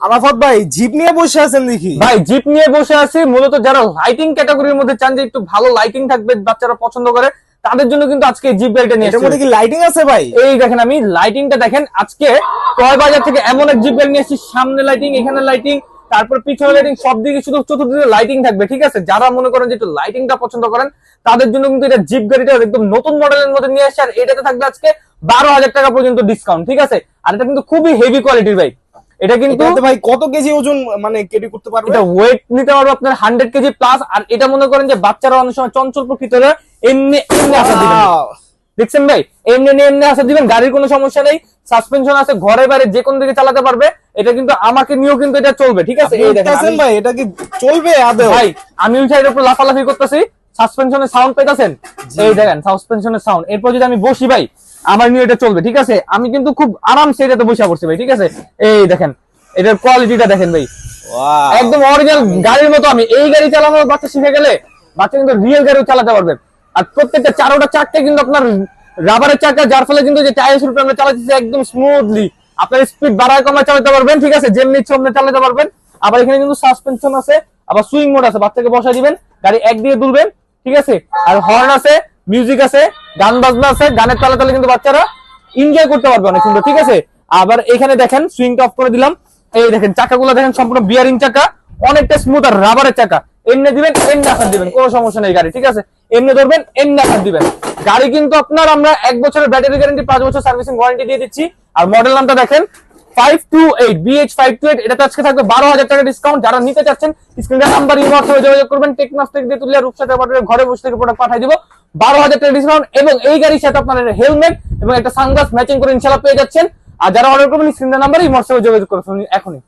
আরাফাত ভাই জিপ নিয়ে বসে আছেন দেখি। ভাই জিপ নিয়ে বসে আছি। মূলত যারা লাইটিং ক্যাটাগরির মধ্যে চান যে একটু ভালো লাইটিং থাকবে বাচ্চারা পছন্দ করে তাদের জন্য কিন্তু আজকে জিপ গাড়িটা নিয়ে এটার মধ্যে। কি লাইটিং আছে ভাই? এই দেখেন আমি লাইটিংটা দেখেন আজকে টয় বাজার থেকে এমন এক জিপ গাড়ি নিয়ে এসেছি। সামনে লাইটিং এখানে লাইটিং তারপর পিছনে লাইটিং সব দিকে শুধু চতুর্দিকে লাইটিং থাকবে ঠিক আছে? যারা মনে করেন যে একটু লাইটিংটা পছন্দ করেন তাদের জন্য কিন্তু এটা জিপ গাড়িটা একদম নতুন মডেলের মধ্যে নিয়ে আসছে আর এটাতে থাকবে আজকে বারো হাজার টাকা পর্যন্ত ডিসকাউন্ট ঠিক আছে? আর এটা কিন্তু খুবই হেভি কোয়ালিটির ভাই এটা কিন্তু ভাই কত কেজি ওজন মানে কেটে করতে পারবে? এটা ওয়েট নিতে পারবে আপনার হান্ড্রেড কেজি প্লাস আর এটা মনে করেন যে বাচ্চারা অনেক সময় চঞ্চল প্রকৃতির এমনি এমনি আসা দিবেন। দেখছেন ভাই? এমনি এমনি আসা দিবেন গাড়ির কোনো সমস্যা নেই সাসপেনশন আছে ঘরে বাইরে যে কোন দিকে চালাতে পারবে এটা কিন্তু আমাকে নিয়েও কিন্তু এটা চলবে ঠিক আছে? এই দেখেন ভাই এটা কি চলবে আদৌ? ভাই আমি ওই সাইডের উপর লাফালাফি করতেছি সাসপেনশনের সাউন্ড পেতেছেন এই দেখেন সাসপেনশনের সাউন্ড এরপর যদি আমি বসি ভাই আমার নিয়ে এটা চলবে ঠিক আছে? আমি কিন্তু খুব আরামসে এটাতে বসে পড়ছি ভাই ঠিক আছে? এই দেখেন এটার কোয়ালিটিটা দেখেন ভাই! একদম অরিজিনাল গাড়ির মতো আমি। এই গাড়ি চালানো বাচ্চা শিখে গেলে বাচ্চা কিন্তু রিয়েল গাড়িও চালাতে পারবে। আর প্রত্যেকটা চারোটা চারটে কিন্তু আপনার রাবারের চাকা যার ফলে কিন্তু যে টায়ার শুরু আমরা চালাচ্ছি একদম স্মুথলি আপনার স্পিড বাড়ায় কমায় চালাতে পারবেন ঠিক আছে? যেমনি ইচ্ছে অমনি চালাতে পারবেন। আবার এখানে কিন্তু সাসপেনশন আছে আবার সুইং মোড আছে বাচ্চাকে বসা দিবেন গাড়ি এক দিয়ে তুলবেন ঠিক আছে? আর হর্ন আছে মিউজিক আছে, গান বাজনা আছে, গানের তালে তালে কিন্তু বাচ্চারা এনজয় করতে পারবে অনেক সুন্দর, ঠিক আছে? আবার এখানে দেখেন সুইংটা অফ করে দিলাম। এই দেখেন, চাকাগুলো দেখেন, সম্পূর্ণ বিয়ারিং চাকা, অনেকটা স্মুথ আর রাবারের চাকা। এমনি দিবেন, এমনি আসার দিবেন, কোনো সমস্যা নেই গাড়ি, ঠিক আছে? এমনি ধরবেন, এমনি আসার দিবেন। গাড়ি কিন্তু আপনার, আমরা এক বছরের ব্যাটারি গ্যারান্টি পাঁচ বছর সার্ভিসিং ওয়ারেন্টি দিয়ে দিচ্ছি। আর মডেল নামটা দেখেন বারো হাজার টাকা ডিসকাউন্ট যারা চাচ্ছেন নাম্বার যোগাযোগ করবেন। দিয়ে ঘরে বসে পাঠিয়ে দিব। বারো হাজার ডিসকাউন্ট এবং এই হেলমেট এবং একটা সানগ্লাস ম্যাচিং করে ইনশাল্লাহ পেয়ে যাচ্ছেন। আর যারা অর্ডার করবেন স্ক্রিনের নাম্বার ইমোট হয়ে যোগাযোগ করবেন এখনই।